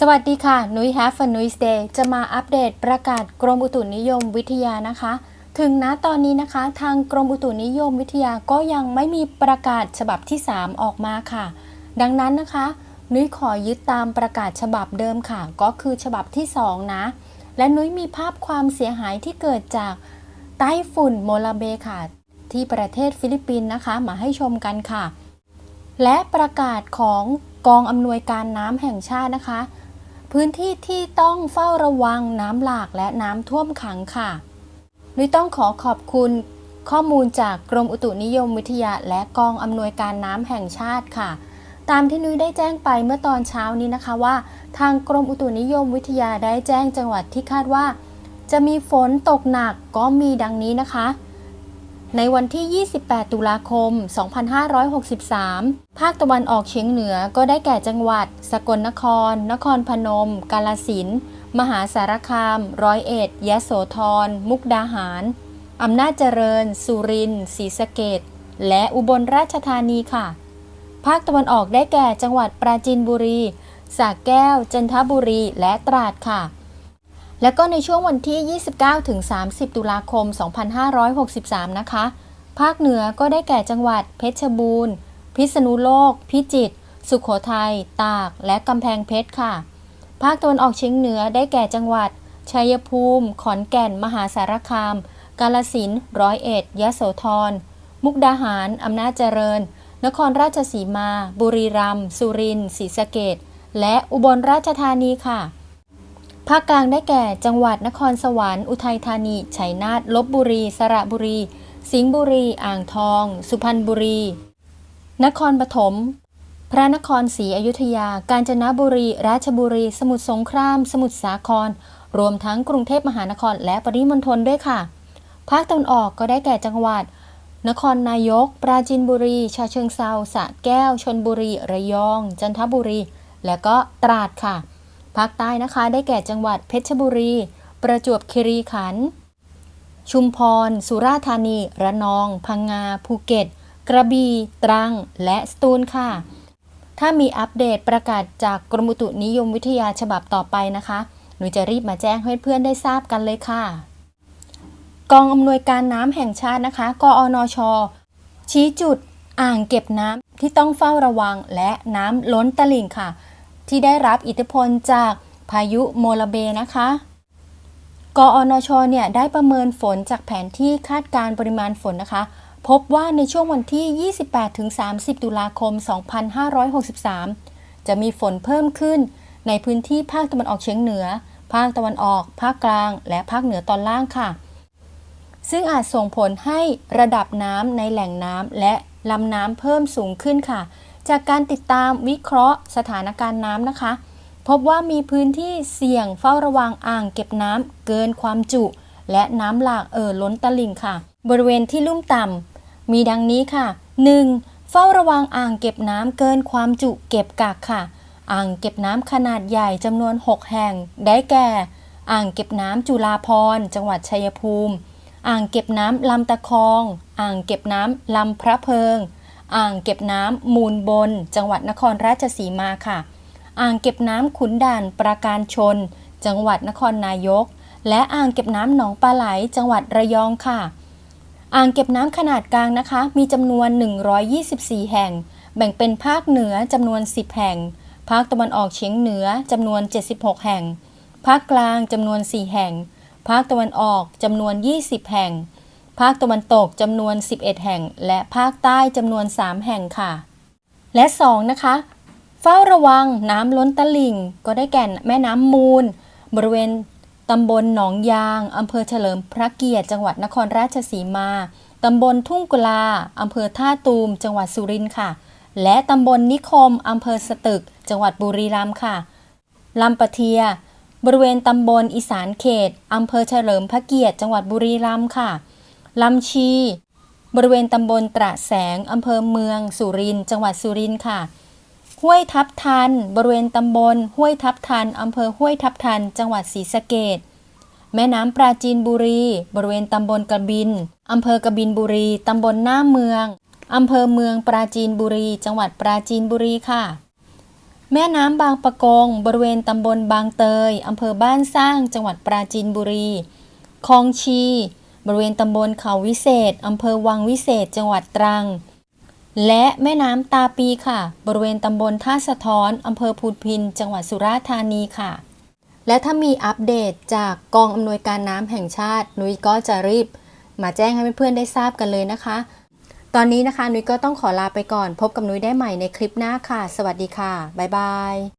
สวัสดีค่ะ นุ้ย Have a Nuis Day จะมาอัปเดตประกาศกรมอุตุนิยมวิทยานะคะ ถึงณตอนนี้นะคะ ทางกรมอุตุนิยมวิทยาก็ยังไม่มีประกาศฉบับที่ 3 ออกมาค่ะ ดังนั้นนะคะ นุ้ยขอยึดตามประกาศฉบับเดิมค่ะ ก็คือฉบับที่ 2 นะ และนุ้ยมีภาพความเสียหายที่เกิดจากไต้ฝุ่นโมลาเบค่ะ ที่ประเทศฟิลิปปินส์นะคะ มาให้ชมกันค่ะ และประกาศของกองอำนวยการน้ำแห่งชาตินะคะ พื้นที่ที่ต้องเฝ้าระวังน้ำหลากและน้ำท่วมขังค่ะนุ้ยต้องขอขอบคุณข้อมูลจากกรมอุตุนิยมวิทยาและกองอำนวยการน้ำแห่งชาติค่ะ ตามที่นุ้ยได้แจ้งไปเมื่อตอนเช้านี้นะคะว่า ทางกรมอุตุนิยมวิทยาได้แจ้งจังหวัดที่คาดว่า จะมีฝนตกหนักก็มีดังนี้นะคะ ในวันที่ 28 ตุลาคม 2563 ภาคตะวันออกเฉียงเหนือก็ได้แก่จังหวัด สกลนคร นครพนม กาลสินธุ์มหาสารคาม ร้อยเอ็ด ยะโสธร มุกดาหาร อำนาจเจริญ สุรินทร์ ศรีสะเกดและอุบลราชธานีค่ะ ภาคตะวันออกได้แก่จังหวัดปราจีนบุรีสระแก้ว จันทบุรี และตราดค่ะ และก็ในช่วงวันที่ 29ถึง30 ตุลาคม 2563 นะคะ ภาคเหนือก็ได้แก่จังหวัดเพชรบูรณ์ พิษณุโลก พิจิตร สุขโขทัย ตาก และกำแพงเพชรค่ะ ภาคตะวันออกเฉียงเหนือได้แก่จังหวัด ชัยภูมิ ขอนแก่น มหาสารคาม กาลสินธุ์ร้อยเอ็ด ยะโสธร มุกดาหาร อำนาจเจริญ นครราชสีมา บุรีรัมย์ สุรินทร์ ศรีสะเกดและอุบลราชธานีค่ะ ภาคกลางได้แก่ จังหวัดนครสวรรค์ อุทัยธานี ชัยนาท ลบบุรี สระบุรี สิงห์บุรี อ่างทอง สุพรรณบุรี นครปฐม พระนครศรีอยุธยา กาญจนบุรี ราชบุรี สมุทรสงคราม สมุทรสาคร รวมทั้งกรุงเทพมหานคร และปริมณฑลด้วยค่ะ ภาคตะวันออกก็ได้แก่จังหวัด นครนายก ปราจีนบุรี ชาเชิงเซาสระแก้ว ชนบุรี ระยอง จันทบุรี และก็ตราดค่ะ ภาคใต้นะคะได้แก่จังหวัดเพชรบุรี ประจวบคีรีขันธ์ชุมพร สุราษฎร์ธานี ระนอง พังงา ภูเก็ต กระบี่ ตรัง และสตูลค่ะ ถ้ามีอัปเดตประกาศจากกรมอุตุนิยมวิทยาฉบับต่อไปนะคะ หนูจะรีบมาแจ้งให้เพื่อนได้ทราบกันเลยค่ะ กองอำนวยการน้ำแห่งชาตินะคะ กอนช ชี้จุดอ่างเก็บน้ำที่ต้องเฝ้าระวังและน้ำล้นตลิ่งค่ะ ที่ได้รับอิทธิพลจากพายุโมลาเบนะคะกอนชเนี่ยได้ประเมินฝนจากแผนที่คาดการปริมาณฝนนะคะ พบว่าในช่วงวันที่ 28-30 ตุลาคม 2563 จะมีฝนเพิ่มขึ้น ในพื้นที่ภาคตะวันออกเฉียงเหนือ ภาคตะวันออก ภาคกลาง และภาคเหนือตอนล่างค่ะ ซึ่งอาจส่งผลให้ระดับน้ำในแหล่งน้ำและลำน้ำเพิ่มสูงขึ้นค่ะ จากการติดตามวิเคราะห์สถานการณ์น้ำนะคะ พบว่ามีพื้นที่เสี่ยงเฝ้าระวังอ่างเก็บน้ำเกินความจุ และน้ำหลากเอ่อล้นตลิ่งค่ะ บริเวณที่ลุ่มต่ำมีดังนี้ค่ะ 1. เฝ้าระวังอ่างเก็บน้ำเกินความจุเก็บกักค่ะ อ่างเก็บน้ำขนาดใหญ่จำนวน 6 แห่ง ได้แก่ อ่างเก็บน้ำจุฬาภรจังหวัดชัยภูมิ อ่างเก็บน้ำลำตะคอง อ่างเก็บน้ำลำพระเพิง อ่างเก็บน้ำมูลบน จังหวัดนครราชสีมาค่ะ อ่างเก็บน้ำขุนด่านปราการชน จังหวัดนครนายก และอ่างเก็บน้ำหนองปลาไหล จังหวัดระยองค่ะ อ่างเก็บน้ำขนาดกลางนะคะ มีจำนวน 124 แห่ง แบ่งเป็นภาคเหนือจำนวน 10 แห่ง ภาคตะวันออกเฉียงเหนือจำนวน 76 แห่ง ภาคกลางจำนวน 4 แห่ง ภาคตะวันออกจำนวน 20 แห่ง ภาคตะวันตกจำนวน 11 แห่ง และภาคใต้จำนวน 3 แห่งค่ะ และ 2 นะคะ เฝ้าระวังน้ำล้นตลิ่ง ก็ได้แก่แม่น้ำมูล บริเวณตำบลหนองยางอำเภอเฉลิมพระเกียรติจังหวัดนครราชสีมาตำบลทุ่งกุลาอำเภอท่าตูม จังหวัดสุรินทร์ค่ะ และตำบลนิคมอำเภอสตึก จังหวัดบุรีรัมย์ค่ะลำปะเทีย บริเวณตำบลอีสานเขตอำเภอเฉลิมพระเกียรติ จังหวัดบุรีรัมย์ค่ะ ลำชี บริเวณตำบลตระแสงอำเภอเมือง สุรินทร์จังหวัดสุรินทร์ค่ะ ห้วยทับทัน บริเวณตำบล ห้วยทับทันอำเภอห้วยทับทัน จังหวัดศรีสะเกดแม่น้ำปราจีนบุรี บริเวณตำบลกระบินอำเภอกระบินบุรีตำบลหน้าเมืองอำเภอเมืองปราจีนบุรี จังหวัดปราจีนบุรีค่ะ แม่น้ำบางปะกง บริเวณตำบลบางเตยอำเภอบ้านสร้าง จังหวัดปราจีนบุรีคลองชี บริเวณตำบลเขาวิเศษอำเภอวังวิเศษ จังหวัดตรัง และแม่น้ำตาปีค่ะ บริเวณตำบลท่าสะท้อนอำเภอพูนพิน จังหวัดสุราษฎร์ธานีค่ะ และถ้ามีอัปเดตจากกองอำนวยการน้ำแห่งชาติ นุ้ยก็จะรีบ มาแจ้งให้เพื่อนๆได้ทราบกันเลยนะคะ ตอนนี้นะคะนุ้ยก็ต้องขอลาไปก่อน พบกับนุ้ยได้ใหม่ในคลิปหน้าค่ะ สวัสดีค่ะบ๊ายบาย